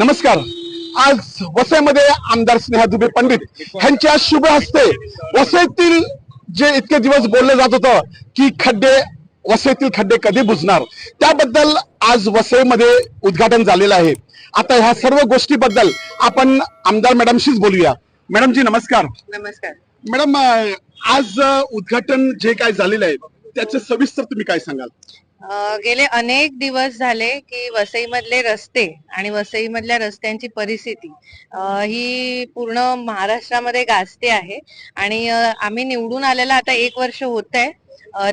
नमस्कार. आज वसईमध्ये आमदार स्नेहा दुबे पंडित यांच्या शुभ हस्ते वसईतील जे इतके दिवस बोललं जात होतं की खड्डे वसईतील खड्डे कधी बुजणार? त्याबद्दल आज वसईमध्ये उद्घाटन झालेलं आहे. आता ह्या सर्व गोष्टीबद्दल आपण आमदार मॅडमशीच बोलूया. मॅडमजी नमस्कार. नमस्कार. मॅडम आज उद्घाटन जे काय झालेलं आहे त्याचे सविस्तर तुम्ही काय सांगाल? गेले अनेक दिवस झाले की वसईमधले रस्ते आणि वसईमधल्या रस्त्यांची परिस्थिती ही पूर्ण महाराष्ट्रामध्ये गाजते आहे. आणि आम्ही निवडून आलेला आता एक वर्ष होत आहे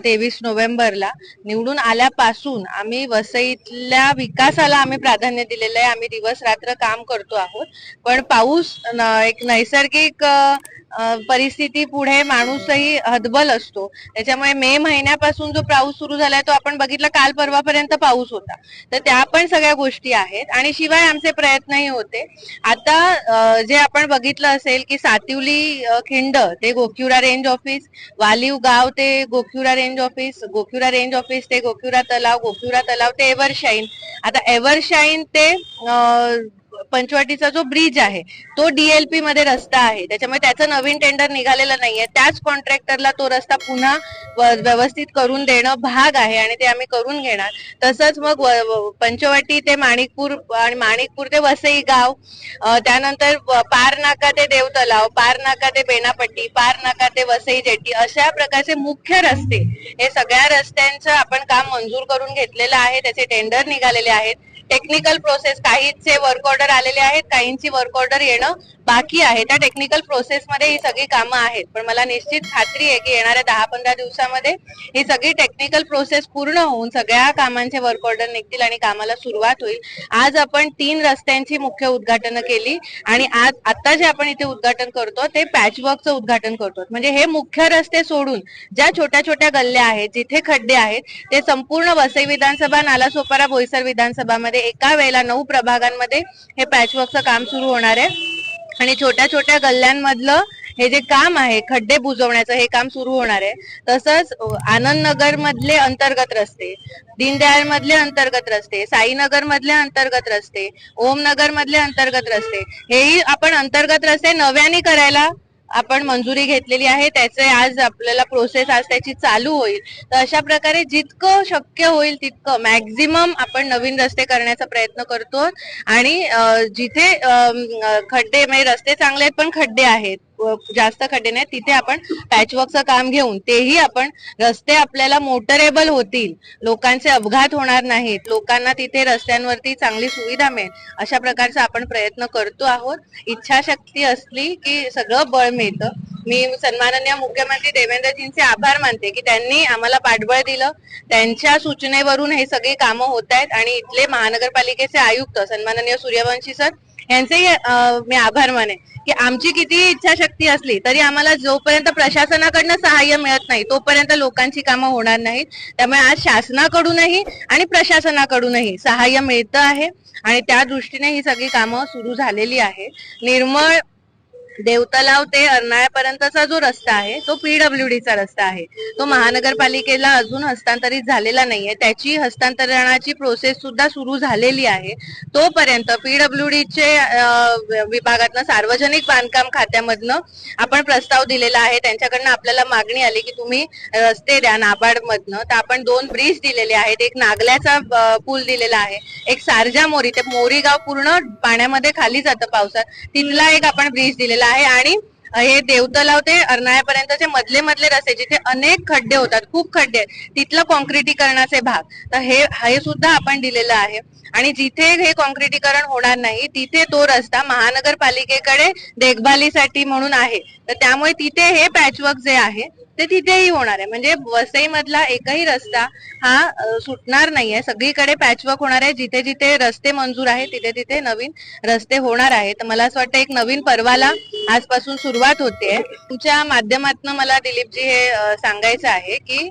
तेवीस नोव्हेंबरला. निवडून आल्यापासून आम्ही वसईतल्या विकासाला आम्ही प्राधान्य दिलेलं आहे. आम्ही दिवस रात्र काम करतो आहोत. पण पाऊस एक नैसर्गिक परिस्थिती पुढे माणूसही हदबल असतो. त्याच्यामुळे मे महिन्यापासून जो पाऊस सुरू झालाय तो आपण बघितला काल परवापर्यंत पाऊस होता. तर त्या पण सगळ्या गोष्टी आहेत. आणि शिवाय आमचे प्रयत्नही होते. आता जे आपण बघितलं असेल की सातिवली खिंड ते गोक्युरा रेंज ऑफिस वालीव गाव ते Gokyura range office Gokyura range office ते गोक्युरा तलाव गोक्युरा तलाव ते एव्हरशाईन आता एव्हरशाईन ते पंचवाटीचा जो ब्रिज आहे तो डीएलपी मध्ये रस्ता आहे. त्याच्यामुळे त्याचं नवीन टेंडर निघालेलं नाहीये. त्याच कॉन्ट्रॅक्टरला तो रस्ता पुन्हा व्यवस्थित करून देणं भाग आहे आणि ते आम्ही करून घेणार. तसंच मग पंचवटी ते माणिकपूर आणि माणिकपूर ते वसई गाव त्यानंतर पारनाका पार नाका ते देवतलाव पार नाका ते बेनापट्टी पार नाका ते वसई जेटी अशा प्रकारचे मुख्य रस्ते हे सगळ्या रस्त्यांचं आपण काम मंजूर करून घेतलेलं आहे. त्याचे टेंडर निघालेले आहेत. टेक्निकल प्रोसेस काहींचे वर्क ऑर्डर आलेले आहेत काहींची वर्क ऑर्डर येणं बाकी आहे. त्या टेक्निकल प्रोसेस मध्ये ही सगळी कामं आहेत. पण मला निश्चित खात्री आहे की येणाऱ्या दहा पंधरा दिवसामध्ये ही सगळी टेक्निकल प्रोसेस पूर्ण होऊन सगळ्या कामांचे वर्क ऑर्डर निघतील आणि कामाला सुरुवात होईल. आज आपण तीन रस्त्यांची मुख्य उद्घाटनं केली आणि आज आता जे आपण इथे उद्घाटन करतो ते पॅचवर्कचं उद्घाटन करतो. म्हणजे हे मुख्य रस्ते सोडून ज्या छोट्या छोट्या गल्ल्या आहेत जिथे खड्डे आहेत ते संपूर्ण वसई विधानसभा नालासोपारा बोईसर विधानसभामध्ये एका वेळेला नऊ प्रभागांमध्ये हे पॅचवर्कचं काम सुरू होणार आहे. आणि छोट्या छोट्या गल्ल्यांमधलं हे जे काम आहे खड्डे बुजवण्याचं हे काम सुरू होणार आहे. तसंच आनंद नगर मधले अंतर्गत रस्ते दीनदयाळ मधले अंतर्गत रस्ते साईनगर मधले अंतर्गत रस्ते ओमनगर मधले अंतर्गत रस्ते हेही आपण अंतर्गत रस्ते नव्याने करायला आपण मंजुरी घेतलेली आहे त्याचे आज आपल्याला प्रोसेस आज त्याची चालू होईल. तर अशा प्रकारे जितकं शक्य होईल तितकं मॅक्झिमम आपण नवीन रस्ते करण्याचा प्रयत्न करतो. आणि जिथे खड्डे म्हणजे रस्ते चांगले आहेत पण खड्डे आहेत. जास्त खड्डे नाहीत तिथे आपण पॅचवर्कचं काम घेऊन तेही आपण रस्ते आपल्याला मोटरेबल होतील. लोकांचे अपघात होणार नाहीत. लोकांना तिथे रस्त्यांवरती चांगली सुविधा मिळेल. अशा प्रकारचा आपण प्रयत्न करतो आहोत. इच्छाशक्ती असली की सगळं बळ मिळतं. मी सन्माननीय मुख्यमंत्री देवेंद्रजींचे आभार मानते की त्यांनी आम्हाला पाठबळ दिलं. त्यांच्या सूचनेवरून हे सगळी कामं होत आहेत आणि इथले महानगरपालिकेचे आयुक्त सन्माननीय सूर्यवंशी सर यांचेही मी आभार माने की आमची किती इच्छाशक्ती असली तरी आम्हाला जोपर्यंत प्रशासनाकडनं सहाय्य मिळत नाही तोपर्यंत लोकांची कामं होणार नाहीत. त्यामुळे आज शासनाकडूनही आणि प्रशासनाकडूनही सहाय्य मिळतं आहे आणि त्या दृष्टीने ही सगळी कामं सुरू झालेली आहे. निर्मळ देवतलाव ते अर्नाळ्यापर्यंतचा जो रस्ता आहे तो पीडब्ल्यूडीचा रस्ता आहे. तो महानगरपालिकेला अजून हस्तांतरित झालेला नाहीये. त्याची हस्तांतरणाची प्रोसेस सुद्धा सुरू झालेली आहे. तोपर्यंत पीडब्ल्यूडीचे विभागातनं सार्वजनिक बांधकाम खात्यामधनं आपण प्रस्ताव दिलेला आहे. त्यांच्याकडनं आपल्याला मागणी आली की तुम्ही रस्ते द्या नाबार्ड मधनं तर आपण दोन ब्रिज दिलेले आहेत. एक नागल्याचा पूल दिलेला आहे. एक सारजा मोरी ते मोरी गाव पूर्ण पाण्यामध्ये खाली जातं पावसात. तिथला एक आपण ब्रिज दिलेला आहे आणि हे देवतलाव ते अर्नाळ्यापर्यंतचे मधले मधले रस्ते जिथे अनेक खड्डे होतात खूप खड्डे आहेत तिथलं कॉन्क्रिटीकरणाचे भाग. तर हे हे सुद्धा आपण दिलेलं आहे. आणि जिथे हे कॉन्क्रिटीकरण होणार नाही तिथे तो रस्ता महानगरपालिकेकडे देखभालीसाठी म्हणून आहे. तर त्यामुळे तिथे हे पॅचवर्क जे आहे ते तिथेही होणार आहे. म्हणजे वसई मधला एकही रस्ता हा सुटणार नाहीये. सगळीकडे पॅचवर्क होणार आहे. जिथे जिथे रस्ते मंजूर आहेत तिथे तिथे नवीन रस्ते होणार आहेत. मला असं वाटतं एक नवीन पर्वाला आजपासून सुरुवात होते. तुमच्या माध्यमातून मला दिलीपजी हे सांगायचं आहे की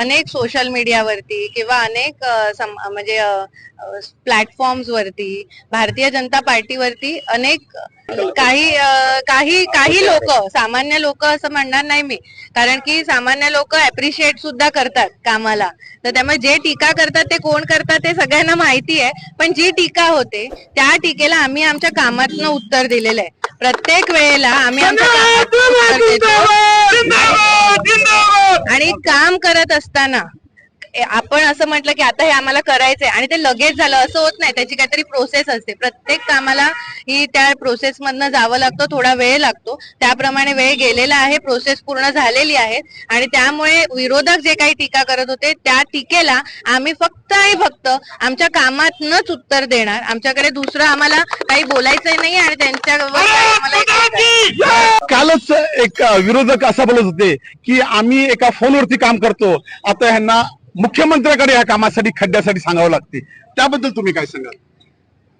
अनेक सोशल मीडियावरती किंवा अनेक म्हणजे अ, प्लॅटफॉर्म्स वरती भारतीय जनता पार्टीवरती अनेक काही काही काही लोक सामान्य लोक असं म्हणणार नाही मी कारण की सामान्य लोक अप्रिशिएट सुद्धा करतात कामाला. तर त्यामुळे जे टीका करतात ते कोण करतात ते सगळ्यांना माहिती आहे. पण जी टीका होते त्या टीकेला आम्ही आमच्या कामातनं उत्तर दिलेलं आहे. प्रत्येक वेळेला आम्ही आमच्या कामातनं उत्तर देतो. आणि काम करत असताना आपण असं म्हटलं की आता हे आम्हाला करायचंय आणि ते लगेच झालं. असं होत नाही. त्याची काहीतरी प्रोसेस असते. प्रत्येक कामाला ही त्या प्रोसेस मधनं जावं लागतं थोडा वेळ लागतो. त्याप्रमाणे वेळ गेलेला आहे. प्रोसेस पूर्ण झालेली आहे. आणि त्यामुळे विरोधक जे काही टीका करत होते त्या टीकेला आम्ही फक्त आणि फक्त आमच्या कामातनच उत्तर देणार. आमच्याकडे दुसरं आम्हाला काही बोलायचंही नाही आणि त्यांच्यावर कालच एक विरोधक असं बोलत होते की आम्ही एका फोनवरती काम करतो. आता ह्यांना मुख्यमंत्र्याकडे या कामासाठी खड्ड्यासाठी सांगावं लागते. त्याबद्दल तुम्ही काय सांगाल?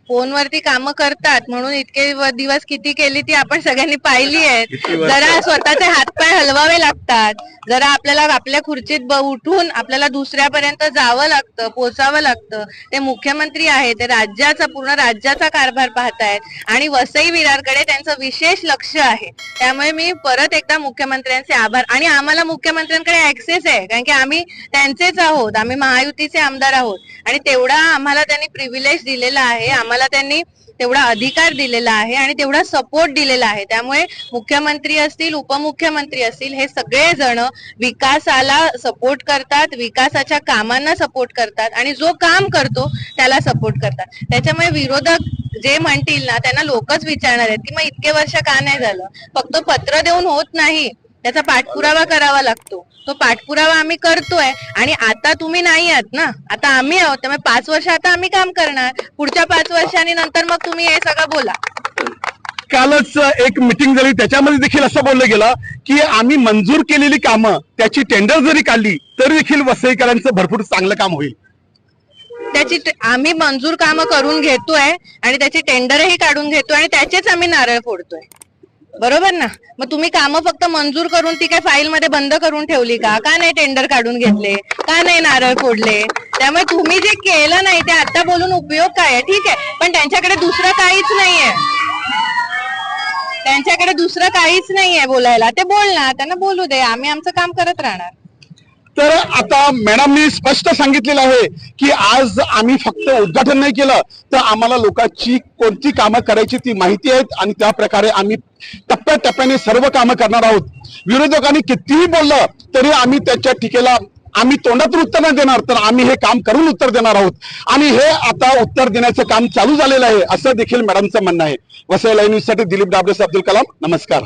फोनवरती कामं करतात म्हणून इतके दिवस किती केली ती आपण सगळ्यांनी पाहिली आहेत? जरा स्वतःचे हातपाय हलवावे लागतात. जरा आपल्याला आपल्या खुर्चीत ब- उठून आपल्याला दुसऱ्यापर्यंत जावं लागतं पोचावं लागतं. ते मुख्यमंत्री आहेत ते राज्याचा पूर्ण राज्याचा कारभार पाहतायत. आणि वसई विरारकडे त्यांचं विशेष लक्ष आहे. त्यामुळे मी परत एकदा मुख्यमंत्र्यांचे आभार आणि आम्हाला मुख्यमंत्र्यांकडे ऍक्सेस आहे. कारण की आम्ही त्यांचेच आहोत. आम्ही महायुतीचे आमदार आहोत. आणि तेवढा आम्हाला त्यांनी प्रिव्हिलेज दिलेला आहे. आम्हाला त्यांनी तेवढा अधिकार दिलेला आहे आणि तेवढा सपोर्ट दिलेला आहे. त्यामुळे मुख्यमंत्री असतील उपमुख्यमंत्री असतील हे सगळे जण विकासाला सपोर्ट करतात विकासाच्या कामांना सपोर्ट करतात आणि जो काम करतो त्याला सपोर्ट करतात. त्याच्यामुळे विरोधक जे म्हणतील ना त्यांना लोकच विचारणार आहेत की मग इतके वर्ष का नाही झालं? फक्त पत्र देऊन होत नाही. त्याचा पाठपुरावा करावा लागतो. तो पाठपुरावा आम्ही करतोय. आणि आता तुम्ही नाही आहात ना? आता आम्ही आहोत. त्यामुळे पाच वर्ष आता आम्ही काम करणार. पुढच्या पाच वर्षांनी नंतर मग तुम्ही हे सगळं बोला. कालच एक मिटिंग झाली. त्याच्यामध्ये देखील असं बोललं गेलं की आम्ही मंजूर केलेली कामं त्याची टेंडर जरी काढली तरी देखील वसईकरांचं भरपूर चांगलं काम होईल. त्याची आम्ही मंजूर कामं करून घेतोय आणि त्याची टेंडरही काढून घेतोय आणि त्याचेच आम्ही नारळ फोडतोय. बरोबर ना? मग तुम्ही कामं फक्त मंजूर करून ती काय फाईल मध्ये बंद करून ठेवली का? का नाही टेंडर काढून घेतले? का नाही नारळ फोडले? त्यामुळे तुम्ही जे केलं नाही ते आता बोलून उपयोग काय आहे? ठीक आहे. पण त्यांच्याकडे दुसरं काहीच नाहीये. त्यांच्याकडे दुसरं काहीच नाहीये बोलायला. ते बोलणार. त्यांना बोलू दे. आम्ही आमचं काम करत राहणार. तर आता मॅडमनी स्पष्ट सांगितलेलं आहे की आज आम्ही फक्त उद्घाटन नाही केलं तर आम्हाला लोकांची कोणती कामं करायची ती माहिती आहेत आणि त्या प्रकारे आम्ही टप्प्याटप्प्याने सर्व कामं करणार आहोत. विरोधकांनी कितीही बोललं तरी आम्ही त्याच्या टीकेला आम्ही तोंडातून उत्तर नाही देणार तर आम्ही हे काम करून उत्तर देणार आहोत. आणि हे आता उत्तर देण्याचं काम चालू झालेलं आहे असं देखील मॅडमचं म्हणणं आहे. वसई लाईव्ह न्यूजसाठी दिलीप डाबरेस अब्दुल कलाम नमस्कार.